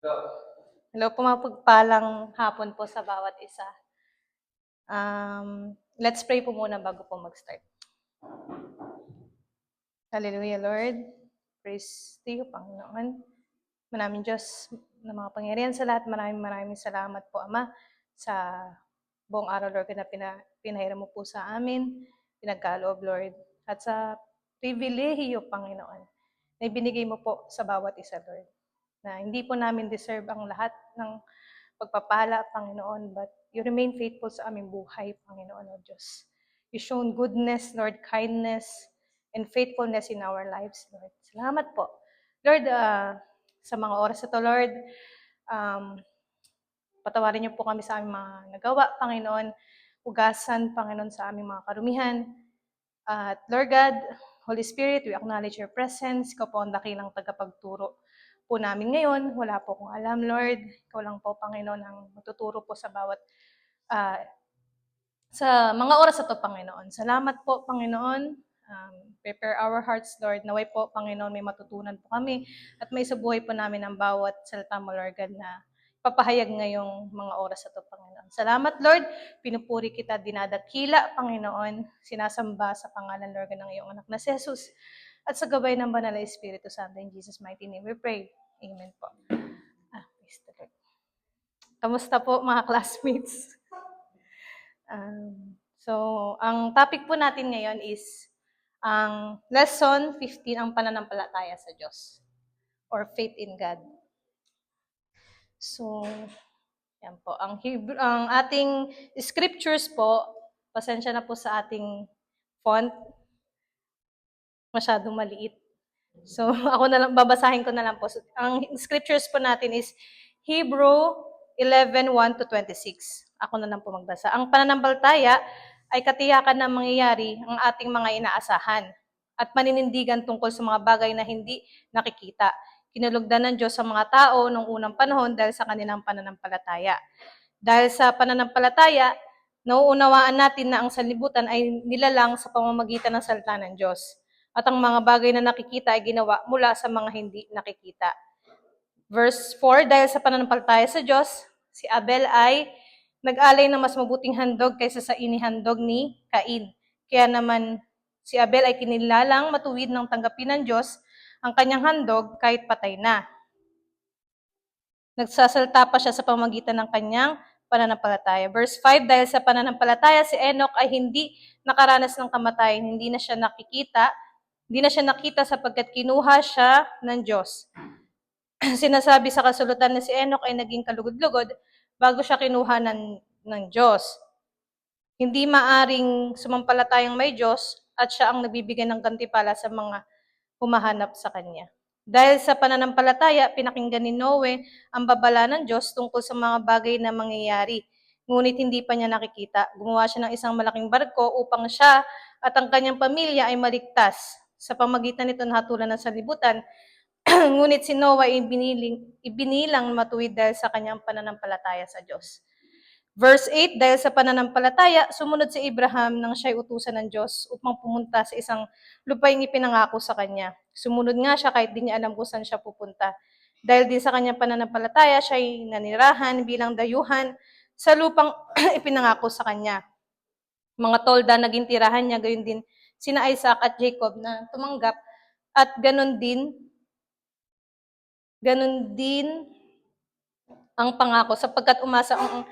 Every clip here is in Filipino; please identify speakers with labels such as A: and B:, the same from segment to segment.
A: Hello po, mapagpalang hapon po sa bawat isa. Um, let's pray po muna bago po mag-start. Hallelujah, Lord. Praise to you, Panginoon. Maraming Diyos na mga pangyarihan sa lahat. Maraming maraming salamat po, Ama, sa buong araw, Lord, na pina, pinahiram mo po sa amin, pinagkaloob, Lord, at sa pribilehiyo, Panginoon, na ibinigay mo po sa bawat isa, Lord na hindi po namin deserve ang lahat ng pagpapala, Panginoon, but you remain faithful sa aming buhay, Panginoon o Diyos. You shown goodness, Lord, kindness, and faithfulness in our lives, Lord. Salamat po. Lord, ah, sa mga oras na to, Lord, um, patawarin niyo po kami sa aming mga nagawa, Panginoon. Ugasan, Panginoon, sa aming mga karumihan. At Lord God, Holy Spirit, we acknowledge your presence. Ikaw po ang dakilang tagapagturo po namin ngayon. Wala po akong alam, Lord. Ikaw lang po, Panginoon, ang matuturo po sa bawat ah, sa mga oras na to, Panginoon. Salamat po, Panginoon. Um, prepare our hearts, Lord. Naway po, Panginoon, may matutunan po kami at may subuhay po namin ang bawat salita mo, Lord God, na papahayag ngayong mga oras na to, Panginoon. Salamat, Lord. Pinupuri kita, dinadakila, Panginoon. Sinasamba sa pangalan, Lord, ng iyong anak na si Jesus. At sa gabay ng Banal na Espiritu Santo, in Jesus' mighty name we pray. Amen po. Ah, praise the. Kamusta po mga classmates? Um, so, ang topic po natin ngayon is ang lesson 15, ang pananampalataya sa Diyos or faith in God. So, yan po. Ang, Hebrew, ang ating scriptures po, pasensya na po sa ating font. Masyadong maliit. So, ako na lang, babasahin ko na lang po. So, ang scriptures po natin is Hebrew 11, 1 to 26. Ako na lang po magbasa. Ang pananampalataya ay katiyakan na mangyayari ang ating mga inaasahan at maninindigan tungkol sa mga bagay na hindi nakikita. Kinulugdan ng Diyos sa mga tao noong unang panahon dahil sa kanilang pananampalataya. Dahil sa pananampalataya, nauunawaan natin na ang sanlibutan ay nilalang sa pamamagitan ng salita ng Diyos. At ang mga bagay na nakikita ay ginawa mula sa mga hindi nakikita. Verse 4, dahil sa pananampalataya sa Diyos, si Abel ay nag-alay ng mas mabuting handog kaysa sa inihandog ni Cain. Kaya naman si Abel ay kinilalang matuwid ng tanggapin ng Diyos ang kanyang handog kahit patay na. Nagsasalta pa siya sa pamagitan ng kanyang pananampalataya. Verse 5, dahil sa pananampalataya, si Enoch ay hindi nakaranas ng kamatayan, hindi na siya nakikita, hindi na siya nakita sapagkat kinuha siya ng Diyos. Sinasabi sa kasulutan na si Enoch ay naging kalugod-lugod bago siya kinuha ng, ng Diyos. Hindi maaring sumampalatayang may Diyos at siya ang nabibigyan ng kantipala sa mga humahanap sa Kanya. Dahil sa pananampalataya, pinakinggan ni Noe ang babala ng Diyos tungkol sa mga bagay na mangyayari. Ngunit hindi pa niya nakikita. Gumawa siya ng isang malaking barko upang siya at ang kanyang pamilya ay maligtas. Sa pamagitan nito nahatulan ng salibutan, ngunit si Noah ay ibiniling, ibinilang matuwid dahil sa kanyang pananampalataya sa Diyos. Verse 8, dahil sa pananampalataya, sumunod si Abraham nang siya'y utusan ng Diyos upang pumunta sa isang lupaing ipinangako sa kanya. Sumunod nga siya kahit di niya alam kung saan siya pupunta. Dahil din sa kanyang pananampalataya, siya'y nanirahan bilang dayuhan sa lupang ipinangako sa kanya. Mga tolda naging tirahan niya, gayon din sina Isaac at Jacob na tumanggap at ganon din ganon din ang pangako sapagkat umasa ang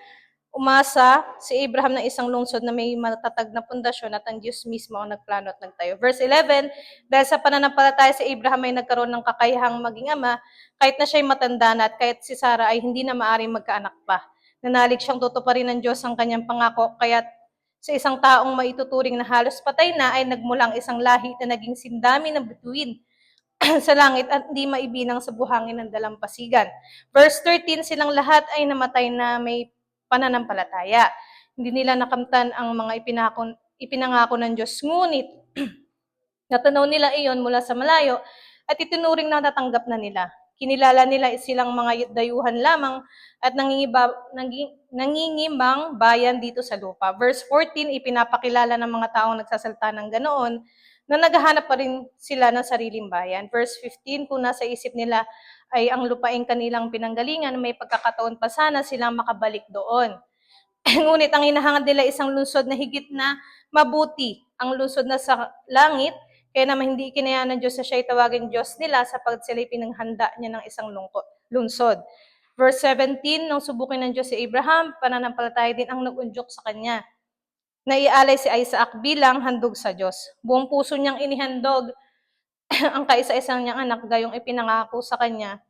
A: umasa si Abraham ng isang lungsod na may matatag na pundasyon at ang Diyos mismo ang nagplano at nagtayo. Verse 11, dahil sa pananampalataya si Abraham ay nagkaroon ng kakayahang maging ama, kahit na siya'y matanda na at kahit si Sarah ay hindi na maaring magkaanak pa. Nanalig siyang tutuparin ng Diyos ang kanyang pangako, kaya sa isang taong maituturing na halos patay na ay nagmulang isang lahi na naging sindami ng bituin sa langit at hindi maibilang sa buhangin ng dalampasigan. Verse 13, silang lahat ay namatay na may pananampalataya. Hindi nila nakamtan ang mga ipinako, ipinangako ng Diyos. Ngunit, natanaw nila iyon mula sa malayo at itinuring na natanggap na nila. Kinilala nila silang mga dayuhan lamang at nangingiba, nanging, nangingimbang bayan dito sa lupa. Verse 14, ipinapakilala ng mga taong nagsasalta ng ganoon na naghahanap pa rin sila ng sariling bayan. Verse 15, kung nasa isip nila ay ang lupaing kanilang pinanggalingan, may pagkakataon pa sana silang makabalik doon. Ngunit ang hinahangad nila isang lungsod na higit na mabuti, ang lungsod na sa langit, kaya naman hindi kinaya ng Diyos na siya itawagin Diyos nila sapagkat sila'y pinanghanda niya ng isang lungkot, lungsod. Verse 17, nung subukin ng Diyos si Abraham, pananampalataya din ang nagunjok sa kanya. Naialay si Isaac bilang handog sa Diyos. Buong puso niyang inihandog ang kaisa-isang niyang anak gayong ipinangako sa kanya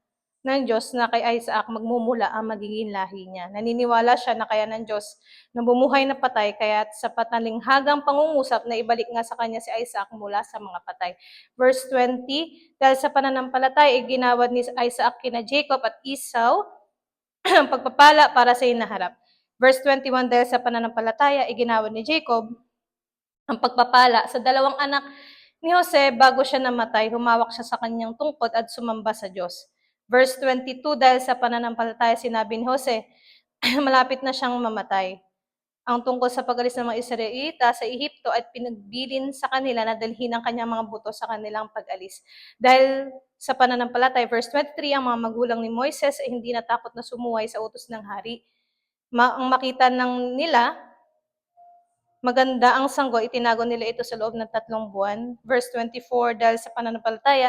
A: ng Diyos na kay Isaac magmumula ang magiging lahi niya. Naniniwala siya na kaya ng Diyos na bumuhay na patay kaya sa patalinghagang pangungusap na ibalik nga sa kanya si Isaac mula sa mga patay. Verse 20, dahil sa pananampalataya, iginawad ni Isaac kina Jacob at Esau ang pagpapala para sa inaharap. Verse 21, dahil sa pananampalataya, iginawad ni Jacob ang pagpapala sa dalawang anak ni Jose bago siya namatay, humawak siya sa kanyang tungkod at sumamba sa Diyos. Verse 22, dahil sa pananampalataya sinabi ni Jose, malapit na siyang mamatay. Ang tungkol sa pag-alis ng mga Israelita sa Ehipto at pinagbilin sa kanila na dalhin ang kanyang mga buto sa kanilang pag-alis. Dahil sa pananampalataya, verse 23, ang mga magulang ni Moises ay hindi natakot na sumuway sa utos ng hari. Ma- ang makita ng nila, maganda ang sanggo, itinago nila ito sa loob ng tatlong buwan. Verse 24, dahil sa pananampalataya,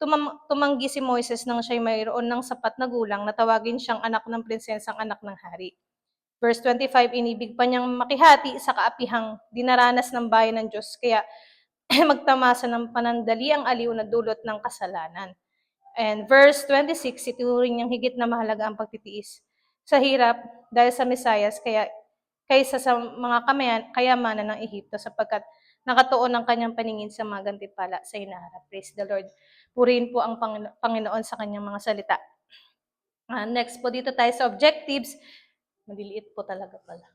A: tumam- tumanggi si Moises nang siya'y mayroon ng sapat na gulang na tawagin siyang anak ng prinsesang anak ng hari. Verse 25, inibig pa niyang makihati sa kaapihang dinaranas ng bayan ng Diyos, kaya magtamasa ng panandali ang aliw na dulot ng kasalanan. And verse 26, ituring niyang higit na mahalaga ang pagtitiis sa hirap dahil sa Mesayas, kaya kaysa sa mga kamayan, kayamanan ng Ehipto sapagkat nakatuon ang kanyang paningin sa mga gantimpala sa hinaharap. Praise the Lord. Purihin po ang Pangino- Panginoon sa kanyang mga salita. Ah, next po dito tayo sa objectives. Maliliit po talaga pala.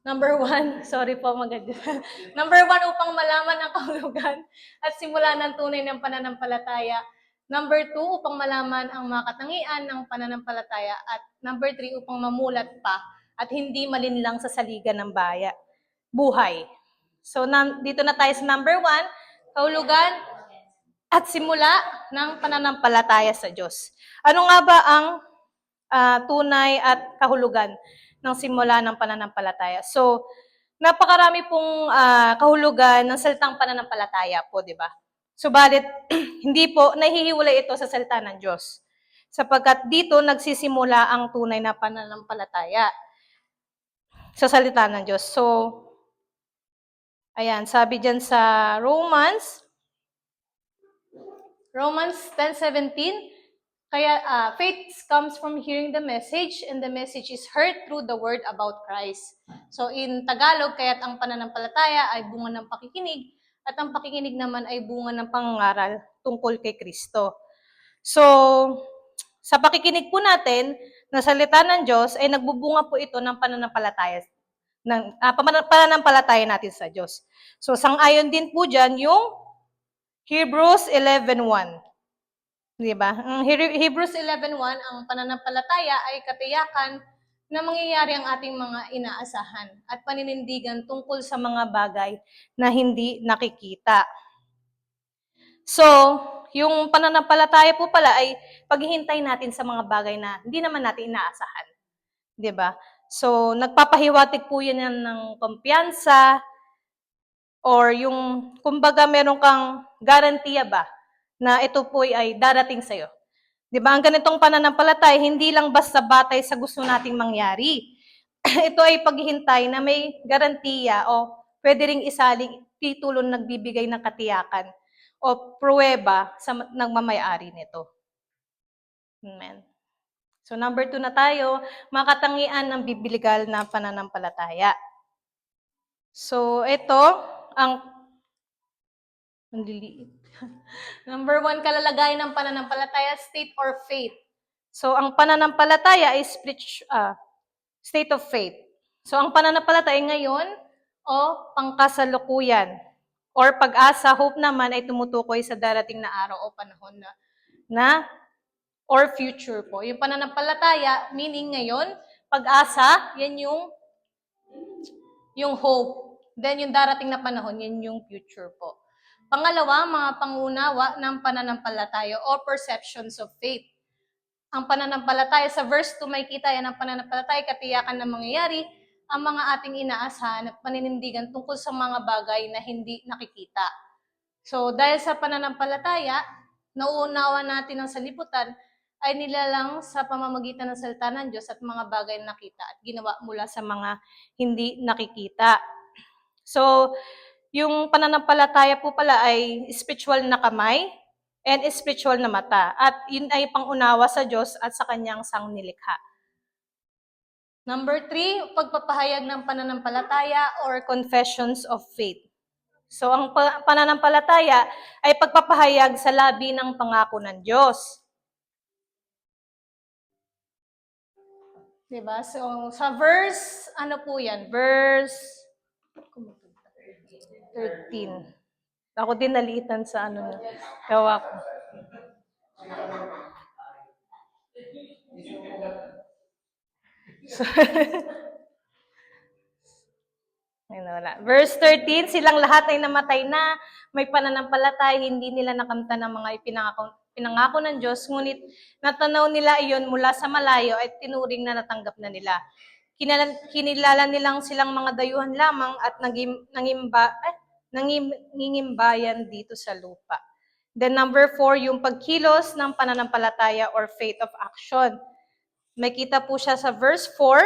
A: Number one, sorry po maganda. Number one, upang malaman ang kahulugan at simula ng tunay ng pananampalataya. Number two, upang malaman ang mga katangian ng pananampalataya. At number three, upang mamulat pa at hindi malinlang sa saligan ng baya. Buhay. So, nan- dito na tayo sa number one, kahulugan at simula ng pananampalataya sa Diyos. Ano nga ba ang ah, tunay at kahulugan ng simula ng pananampalataya? So, napakarami pong ah, kahulugan ng salitang pananampalataya po, di ba? Subalit, hindi po, nahihiwalay ito sa salita ng Diyos. Sapagkat dito nagsisimula ang tunay na pananampalataya sa salita ng Diyos. So, ayan, sabi dyan sa Romans, Romans 10:17, kaya ah, faith comes from hearing the message and the message is heard through the word about Christ. So in Tagalog, kaya't ang pananampalataya ay bunga ng pakikinig at ang pakikinig naman ay bunga ng pangangaral tungkol kay Kristo. So, sa pakikinig po natin na salita ng Diyos ay nagbubunga po ito ng pananampalataya ng pamana- pananampalataya natin sa Diyos. So, sang-ayon din po diyan yung Hebrews 11:1. Di ba? Hebrews 11:1, ang pananampalataya ay katiyakan na mangyayari ang ating mga inaasahan at paninindigan tungkol sa mga bagay na hindi nakikita. So, yung pananampalataya po pala ay paghihintay natin sa mga bagay na hindi naman natin inaasahan. 'Di ba? So, nagpapahiwatig po yan ng kumpiyansa or yung, kumbaga meron kang garantiya ba na ito po ay darating sa'yo. 'Di ba? Ang ganitong pananampalataya, hindi lang basta batay sa gusto nating mangyari. ito ay paghihintay na may garantiya o pwede ring isaling titulo na nagbibigay ng katiyakan o pruweba sa ma- nagmamayari nito. Amen. So number two na tayo, makatangian ng bibiligal na pananampalataya. So ito, ang ang liliit. Number one, kalalagayan ng pananampalataya, state or faith. So, ang pananampalataya is spiritu- ah, state of faith. So, ang pananampalataya ngayon o pangkasalukuyan or pag-asa, hope naman ay tumutukoy sa darating na araw o panahon na, na or future po. Yung pananampalataya, meaning ngayon, pag-asa, yan yung yung hope. Then yung darating na panahon, yan yung future po. Pangalawa, mga pangunawa ng pananampalataya o perceptions of faith. ang pananampalataya. Sa verse 2 may kita yan ang pananampalataya, katiyakan na mangyayari ang mga ating inaasahan at paninindigan tungkol sa mga bagay na hindi nakikita. So, dahil sa pananampalataya, nauunawa natin ang saliputan ay nilalang sa pamamagitan ng salita ng Diyos at mga bagay na nakita at ginawa mula sa mga hindi nakikita. So, yung pananampalataya po pala ay spiritual na kamay and spiritual na mata. At yun ay pangunawa sa Diyos at sa kanyang sangnilikha. Number three, pagpapahayag ng pananampalataya or confessions of faith. So, ang pa- pananampalataya ay pagpapahayag sa labi ng pangako ng Diyos. Diba? So, sa verse, ano po yan? Verse 13. Ako din naliitan sa ano, gawa ko. So, wala. Verse 13, silang lahat ay namatay na, may pananampalatay, hindi nila nakamta ng mga ipinangako, pinangako ng Diyos, ngunit natanaw nila iyon mula sa malayo at tinuring na natanggap na nila. Kinala, kinilala nilang silang mga dayuhan lamang at nagim, nangimba, eh, nangim, nangimbayan dito sa lupa. Then number four, yung pagkilos ng pananampalataya or faith of action. May kita po siya sa verse 4,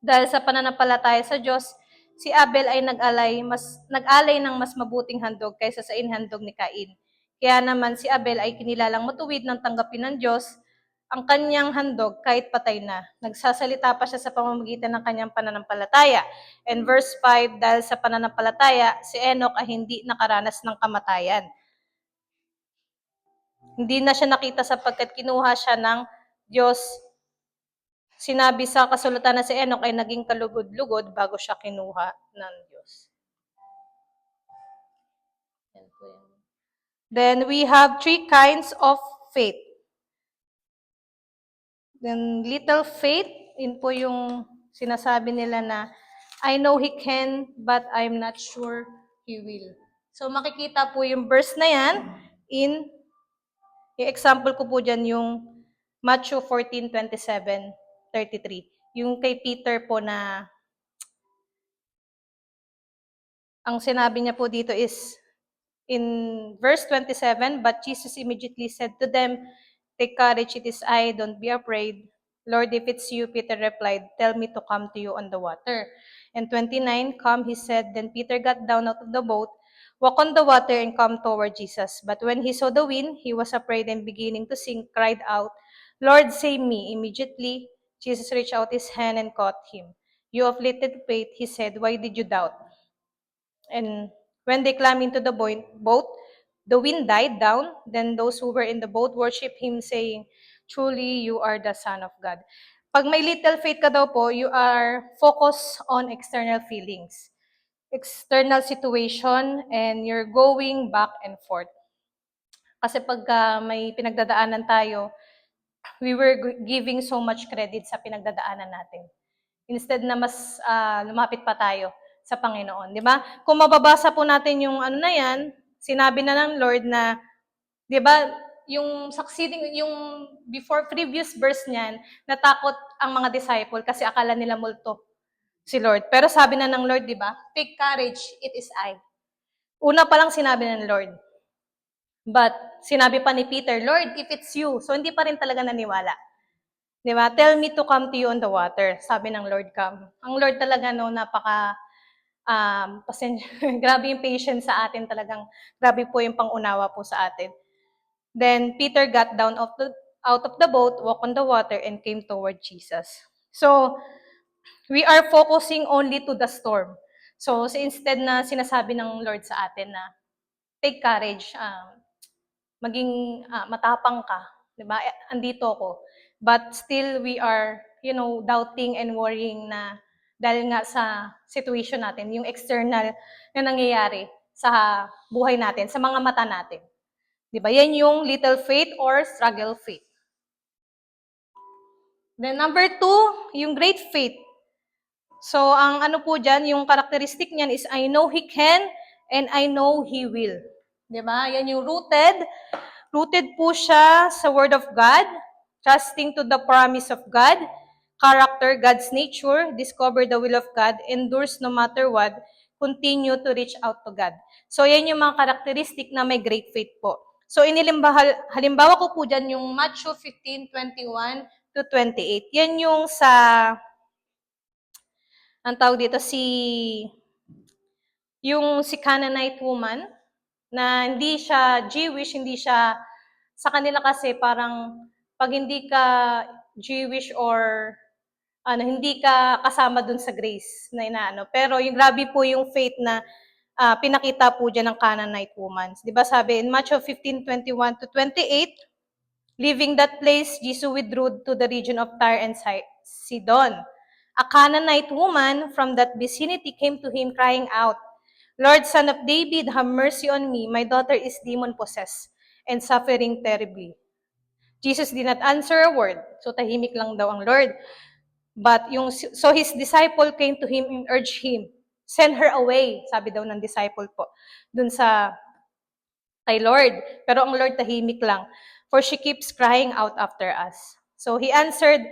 A: dahil sa pananampalataya sa Diyos, si Abel ay nag-alay, mas, nag-alay ng mas mabuting handog kaysa sa inhandog ni Cain. Kaya naman si Abel ay kinilalang matuwid ng tanggapin ng Diyos ang kanyang handog kahit patay na. Nagsasalita pa siya sa pamamagitan ng kanyang pananampalataya. And verse 5, dahil sa pananampalataya, si Enoch ay hindi nakaranas ng kamatayan. Hindi na siya nakita sapagkat kinuha siya ng Diyos sinabi sa kasulatan na si Enoch ay naging kalugod-lugod bago siya kinuha ng Diyos. Then we have three kinds of faith. Then little faith, yun po yung sinasabi nila na I know he can, but I'm not sure he will. So makikita po yung verse na yan in, yung example ko po dyan yung Matthew 14, 27, 33. Yung kay Peter po na ang sinabi niya po dito is in verse 27, but Jesus immediately said to them, Take courage, it is I, don't be afraid. Lord, if it's you, Peter replied, Tell me to come to you on the water. And 29, Come, he said. Then Peter got down out of the boat, walked on the water, and come toward Jesus. But when he saw the wind, he was afraid and beginning to sink, cried out, Lord, save me. Immediately, Jesus reached out his hand and caught him. You of little faith, he said, why did you doubt? And when they climbed into the boat, the wind died down. Then those who were in the boat worshiped him, saying, Truly, you are the Son of God. Pag may little faith ka daw po, you are focused on external feelings, external situation, and you're going back and forth. Kasi pagka may pinagdadaanan tayo, we were giving so much credit sa pinagdadaanan natin. Instead na mas ah, lumapit pa tayo sa Panginoon, di ba? Kung mababasa po natin yung ano na yan, sinabi na ng Lord na, di ba, yung succeeding, yung before previous verse niyan, natakot ang mga disciple kasi akala nila multo si Lord. Pero sabi na ng Lord, di ba? Take courage, it is I. Una pa lang sinabi ng Lord. But sinabi pa ni Peter, Lord, if it's you. So hindi pa rin talaga naniwala. Di ba? Tell me to come to you on the water. Sabi ng Lord, come. Ang Lord talaga, no, napaka, um, pasen- grabe yung patience sa atin talagang, grabe po yung pangunawa po sa atin. Then Peter got down out, the, out of the boat, walked on the water, and came toward Jesus. So, we are focusing only to the storm. So, so instead na sinasabi ng Lord sa atin na, take courage, um, maging ah, matapang ka, 'di ba? Eh, Andito ako. But still we are, you know, doubting and worrying na dahil nga sa situation natin, yung external na nangyayari sa buhay natin, sa mga mata natin. 'Di ba? Yan yung little faith or struggle faith. Then number two, yung great faith. So, ang ano po dyan, yung characteristic niyan is I know He can and I know He will. 'Di ba? Yan yung rooted. Rooted po siya sa Word of God. trusting to the promise of God, character, God's nature, discover the will of God, endures no matter what, continue to reach out to God. So, yan yung mga karakteristik na may great faith po. So, inilimbaha, halimbawa ko po dyan yung Matthew 15, 21 to 28. Yan yung sa, ang tawag dito, si, yung si Canaanite woman, na hindi siya Jewish, hindi siya, sa kanila kasi parang, pag hindi ka Jewish or ano, hindi ka kasama dun sa grace na inaano. Pero yung grabe po yung faith na ah, pinakita po dyan ng Canaanite woman. Di ba sabi in Matthew 15, 21 to 28, Leaving that place, Jesus withdrew to the region of Tyre and Si- Sidon. A Canaanite woman from that vicinity came to him crying out, Lord, son of David, have mercy on me. My daughter is demon-possessed and suffering terribly. Jesus did not answer a word. So tahimik lang daw ang Lord. But yung so his disciple came to him and urged him, send her away, sabi daw ng disciple po, dun sa kay Lord. Pero ang Lord tahimik lang, for she keeps crying out after us. So he answered,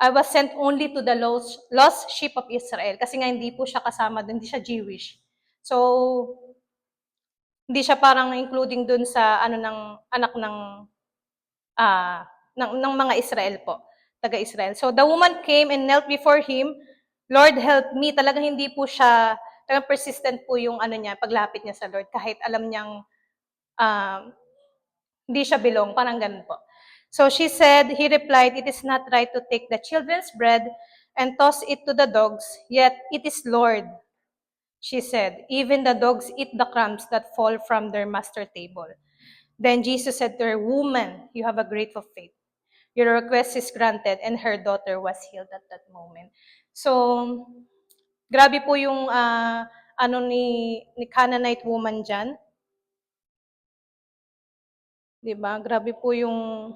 A: I was sent only to the lost, lost sheep of Israel. Kasi nga hindi po siya kasama dun, hindi siya Jewish. So, hindi siya parang including dun sa ano ng anak ng ah ng, ng mga Israel po, taga-Israel. So the woman came and knelt before him, Lord help me. Talagang hindi po siya, talagang persistent po yung ano niya, paglapit niya sa Lord kahit alam niyang um, hindi siya belong, parang ganun po. So she said, he replied, it is not right to take the children's bread and toss it to the dogs, yet it is Lord. She said, even the dogs eat the crumbs that fall from their master table. Then Jesus said to her, Woman, you have a great faith. Your request is granted, and her daughter was healed at that moment. So, grabe po yung ah, ano ni, ni Canaanite woman dyan. 'Di ba? Grabe po yung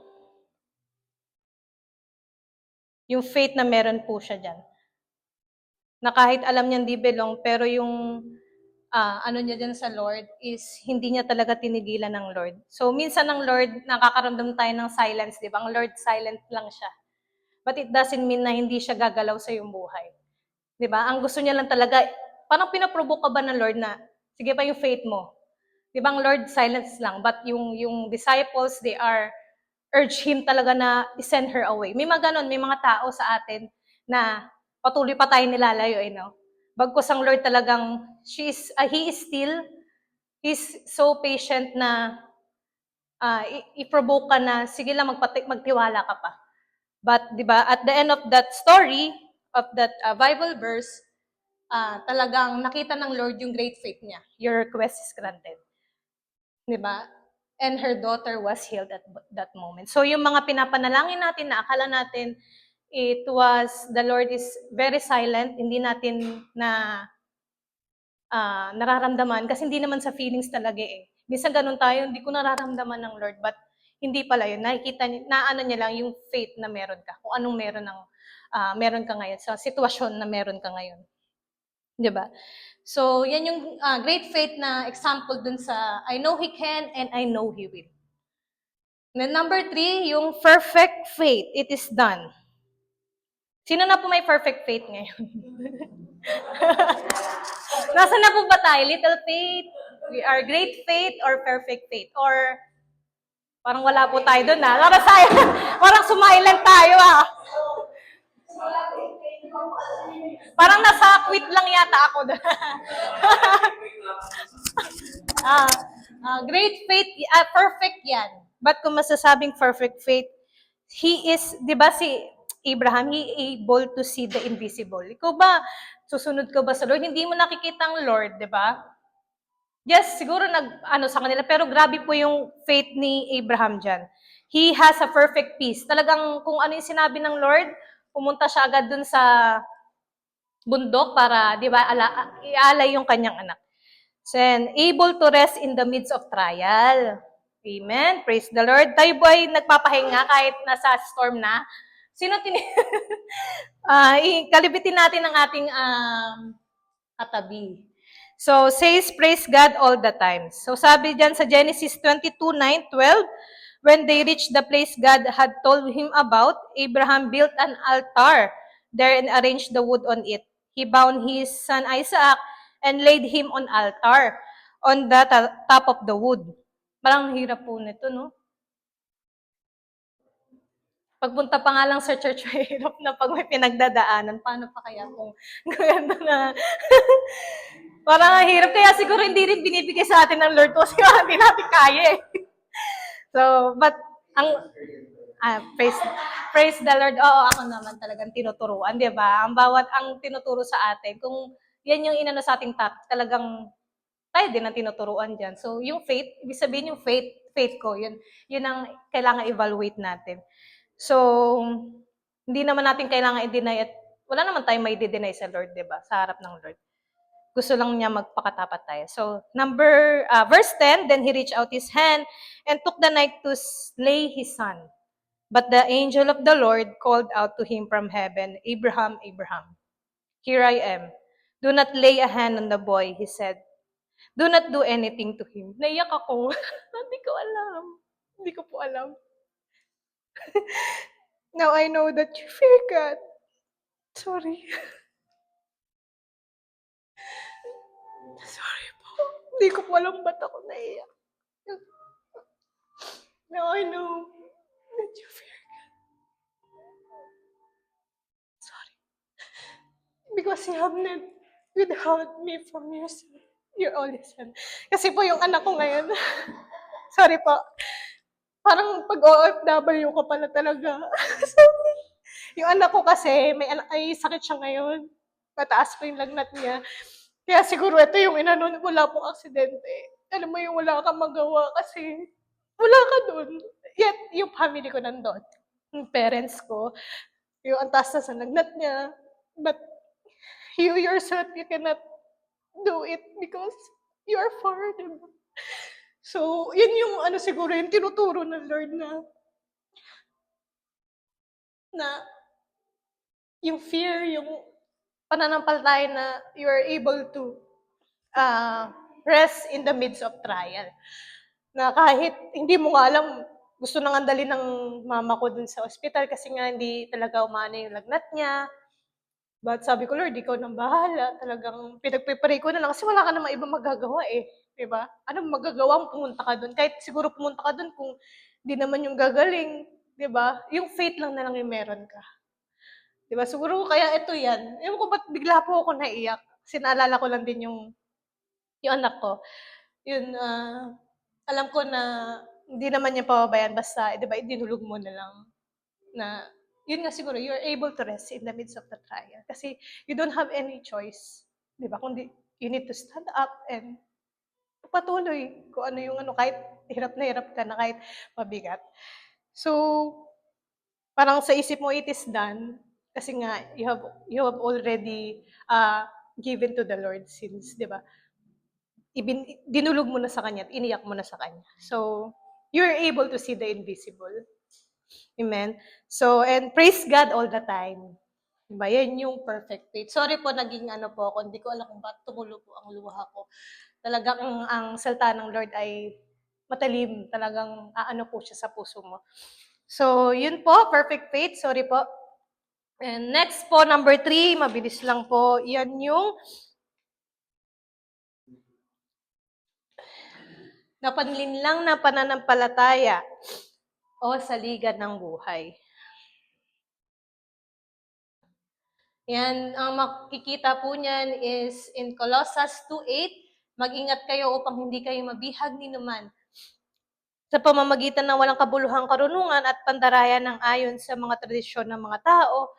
A: yung faith na meron po siya diyan. Na kahit alam niya hindi belong, pero yung ah, ano niya diyan sa Lord is hindi niya talaga tinigilan ng Lord. So minsan ng Lord nakakaramdam tayo ng silence, 'di ba? Ang Lord silent lang siya. But it doesn't mean na hindi siya gagalaw sa iyong buhay. 'Di ba? Ang gusto niya lang talaga, parang pinaprovoke ka ba ng Lord na sige pa yung faith mo. 'Di ba? Ang Lord silence lang, but yung yung disciples they are urge him talaga na send her away. May mga ganon, may mga tao sa atin na patuloy pa tayo nilalayo, eh, no? Bagkus ang Lord talagang, she is, ah, He is still, He's so patient na i- i-provoke ka na, sige lang, magpati- magtiwala ka pa. But, di ba, at the end of that story, of that ah, Bible verse, ah, talagang nakita ng Lord yung great faith niya. Your request is granted. Di ba? And her daughter was healed at that moment. So yung mga pinapanalangin natin na akala natin it was, the Lord is very silent, hindi natin na ah, nararamdaman kasi hindi naman sa feelings talaga eh. Minsan ganun tayo, hindi ko nararamdaman ng Lord, but hindi pala yun. Nakikita niya, naano niya lang yung faith na meron ka, kung anong meron ng ah, meron ka ngayon, sa sitwasyon na meron ka ngayon. 'Di ba? So, yan yung ah, great faith na example dun sa I know He can and I know He will. Then number three, yung perfect faith. It is done. Sino na po may perfect faith ngayon? Nasaan na po ba tayo? Little faith? We are great faith or perfect faith? Or parang wala po tayo dun ah. Parang, tayo, parang sumailan tayo ah. Parang nasa quit lang yata ako doon. ah, ah, great faith, ah, perfect yan. But kung masasabing perfect faith, he is, di ba si Abraham, he able to see the invisible. Ikaw ba, susunod ka ba sa Lord? Hindi mo nakikita ang Lord, di ba? Yes, siguro nag, ano sa kanila, pero grabe po yung faith ni Abraham dyan. He has a perfect peace. Talagang kung ano yung sinabi ng Lord, pumunta siya agad dun sa bundok para, di ba, ala, ialay yung kanyang anak. Then, able to rest in the midst of trial. Amen. Praise the Lord. Tayo ba ay nagpapahinga kahit nasa storm na? Sino tin... Ah, i- kalibitin natin ang ating um, katabi. So, says, praise God all the time. So, sabi dyan sa Genesis 22, 9, 12, When they reached the place God had told him about, Abraham built an altar there and arranged the wood on it. He bound his son Isaac and laid him on altar on the top of the wood. Parang hirap po nito, no? Pagpunta pa nga lang sa church, mahirap na pag may pinagdadaanan. Paano pa kaya kung ganda na? Parang ang hirap. Kaya siguro hindi rin binibigay sa atin ng Lord kasi hindi natin kaya eh. So, but, ang, ah, praise, praise the Lord. Oo, ako naman talagang tinuturuan, di ba? Ang bawat, ang tinuturo sa atin, kung yan yung inano sa ating topic, talagang tayo din ang tinuturuan dyan. So, yung faith, ibig sabihin yung faith, faith ko, yun, yun ang kailangan evaluate natin. So, hindi naman natin kailangan i-deny at wala naman tayong may deny sa Lord, di ba? Sa harap ng Lord. Gusto lang niya magpakatapat tayo. So, number, uh, verse 10, then he reached out his hand and took the knife to slay his son. But the angel of the Lord called out to him from heaven, Abraham, Abraham, here I am. Do not lay a hand on the boy, he said. Do not do anything to him. Naiyak ako. Hindi ko alam. Hindi ko po alam. Now I know that you fear God. Sorry. Sorry po. Hindi ko po alam ba't ako naiyak. Now I know that you fear God. Sorry. Because you have not withheld me from your son. Your only son. Kasi po yung anak ko ngayon. Sorry po. Parang pag OFW ka pala talaga. Yung anak ko kasi, may ay sakit siya ngayon. Mataas pa yung lagnat niya. Kaya siguro ito yung inano, wala pong aksidente. Alam mo yung wala kang magawa kasi wala ka dun. Yet, yung family ko nandun. Yung parents ko, yung antas na sa lagnat niya. But, you yourself, you cannot do it because you are diba? So, yun yung ano siguro, yung tinuturo ng Lord na na yung fear, yung pananampalataya na you are able to uh, rest in the midst of trial. Na kahit hindi mo nga alam, gusto nang andalin ng mama ko dun sa ospital kasi nga hindi talaga umano yung lagnat niya. But sabi ko, Lord, ikaw nang bahala. Talagang pinagpipray ko na lang kasi wala ka namang ibang magagawa eh. Diba? Anong magagawa mo pumunta ka dun? Kahit siguro pumunta ka dun kung di naman yung gagaling. Diba? Yung faith lang na lang yung meron ka. Diba? Siguro kaya ito yan. Ewan ko ba't bigla po ako naiyak. Kasi naalala ko lang din yung, yung anak ko. Yun, ah, alam ko na hindi naman niya pababayan. Basta, eh, diba, idinulog mo na lang na yun nga siguro, you're able to rest in the midst of the trial. Kasi you don't have any choice. Di ba? Kundi you need to stand up and patuloy kung ano yung ano, kahit hirap na hirap ka na, kahit mabigat. So, parang sa isip mo, it is done. Kasi nga, you have, you have already uh, given to the Lord since, di ba? Ibin, dinulog mo na sa Kanya iniyak mo na sa Kanya. So, you're able to see the invisible. Amen? So, and praise God all the time. Diba? Yan yung perfect faith. Sorry po, naging ano po ako. Hindi ko alam kung ba't tumulo po ang luha ko. Talagang ang, ang salta ng Lord ay matalim. Talagang aano po siya sa puso mo. So, yun po, perfect faith. Sorry po. And next po, number three, mabilis lang po. Yan yung napanlinlang na pananampalataya o saligan ng buhay. Yan, ang makikita po niyan is in Colossus 2.8, mag-ingat kayo upang hindi kayo mabihag ni naman sa pamamagitan ng walang kabuluhang karunungan at pandarayan ng ayon sa mga tradisyon ng mga tao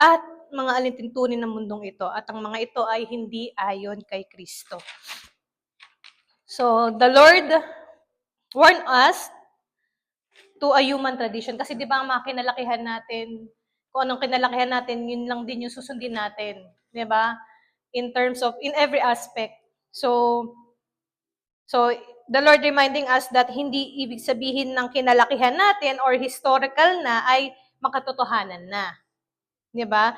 A: at mga alintintunin ng mundong ito. At ang mga ito ay hindi ayon kay Kristo. So, the Lord warned us to a human tradition. Kasi di ba ang mga kinalakihan natin, kung anong kinalakihan natin, yun lang din yung susundin natin. Di ba? In terms of, in every aspect. So, so the Lord reminding us that hindi ibig sabihin ng kinalakihan natin or historical na ay makatotohanan na. Di ba?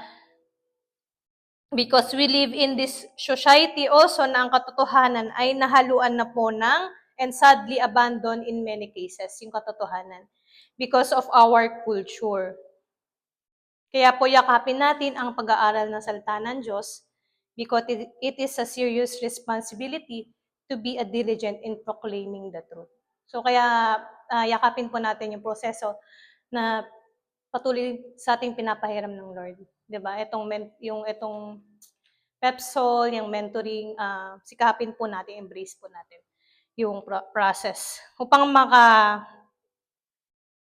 A: Because we live in this society also na ang katotohanan ay nahaluan na po ng and sadly abandoned in many cases, yung katotohanan, because of our culture. Kaya po yakapin natin ang pag-aaral ng salita ng Diyos because it, is a serious responsibility to be a diligent in proclaiming the truth. So kaya ah, yakapin po natin yung proseso na patuloy sa ating pinapahiram ng Lord. 'Di ba? Itong men- yung itong pepsol, yung mentoring, ah, sikapin po natin, embrace po natin yung pro- process upang maka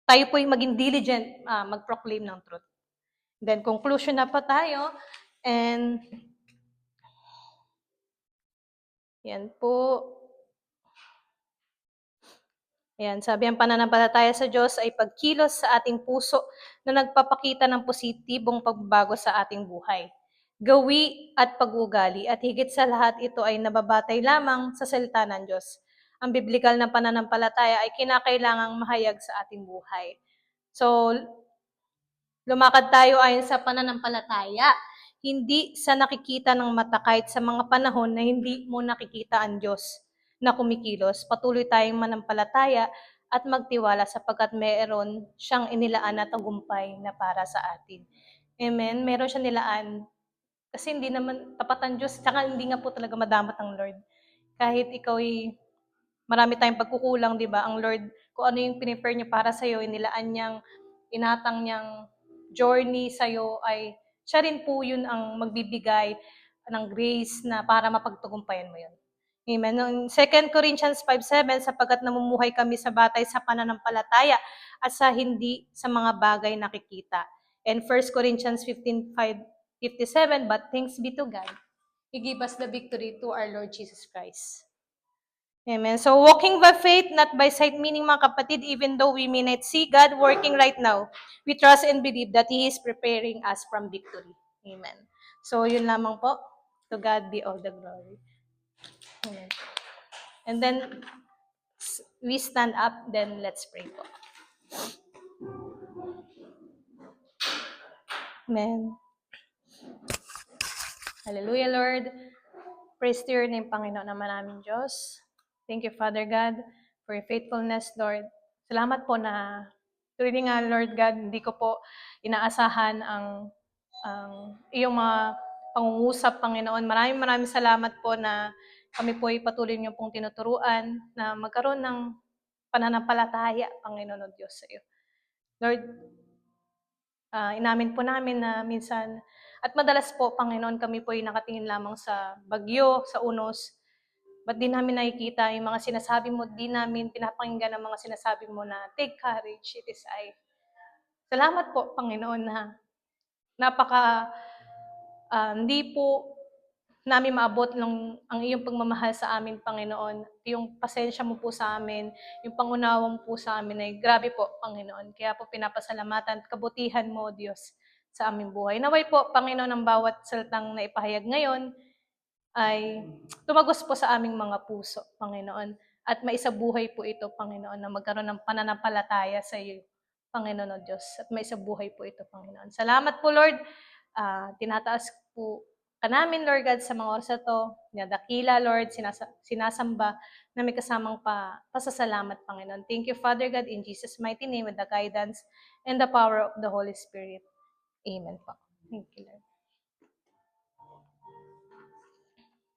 A: tayo po yung maging diligent ah, mag-proclaim ng truth. Then conclusion na pa tayo and yan po. Ayan, sabi ang pananampalataya sa Diyos ay pagkilos sa ating puso na nagpapakita ng positibong pagbabago sa ating buhay. Gawi at pag-ugali at higit sa lahat ito ay nababatay lamang sa salita ng Diyos. Ang biblikal na pananampalataya ay kinakailangang mahayag sa ating buhay. So, lumakad tayo ayon sa pananampalataya, hindi sa nakikita ng mata kahit sa mga panahon na hindi mo nakikita ang Diyos na kumikilos. Patuloy tayong manampalataya at magtiwala sapagkat meron siyang inilaan na tagumpay na para sa atin. Amen. Meron siyang nilaan kasi hindi naman tapat ang Diyos, tsaka hindi nga po talaga madamat ang Lord. Kahit ikaw ay marami tayong pagkukulang, di ba? Ang Lord, kung ano yung pinipare niya para sa'yo, inilaan niyang, inatang niyang journey sa'yo, ay siya rin po yun ang magbibigay ng grace na para mapagtagumpayan mo yun. Amen. Noong 2 Corinthians 5.7, sapagkat namumuhay kami sa batay sa pananampalataya at sa hindi sa mga bagay nakikita. And 1 Corinthians 15.5 57, but thanks be to God. He gave us the victory to our Lord Jesus Christ. Amen. So walking by faith, not by sight, meaning mga kapatid, even though we may not see God working right now, we trust and believe that He is preparing us from victory. Amen. So yun lamang po. To God be all the glory. Amen. And then, we stand up, then let's pray po. Amen. Hallelujah, Lord. Praise to your name, Panginoon naman namin Diyos. Thank you, Father God, for your faithfulness, Lord. Salamat po na tuloy nga, Lord God, hindi ko po inaasahan ang, ang iyong mga pangungusap, Panginoon. Maraming maraming salamat po na kami po ay patuloy niyo pong tinuturuan na magkaroon ng pananampalataya, Panginoon o Diyos sa iyo. Lord, ah, inamin po namin na minsan at madalas po, Panginoon, kami po ay nakatingin lamang sa bagyo, sa unos. Ba't di namin nakikita yung mga sinasabi mo, di namin pinapakinggan ang mga sinasabi mo na take courage, it is I. Salamat po, Panginoon, na napaka ah, hindi po namin maabot ng ang iyong pagmamahal sa amin, Panginoon. Yung pasensya mo po sa amin, yung pangunawa mo po sa amin ay grabe po, Panginoon. Kaya po pinapasalamatan at kabutihan mo, Diyos, sa aming buhay. Naway po, Panginoon, ang bawat salitang na ipahayag ngayon ay tumagos po sa aming mga puso, Panginoon. At maisabuhay po ito, Panginoon, na magkaroon ng pananampalataya sa iyo, Panginoon o Diyos. At maisabuhay po ito, Panginoon. Salamat po, Lord. Ah, tinataas po ka namin, Lord God, sa mga oras na to. Nadakila, Lord, sinasa- sinasamba na may kasamang pa, pasasalamat, Panginoon. Thank you, Father God, in Jesus' mighty name with the guidance and the power of the Holy Spirit. Amen po. Thank you, Lord.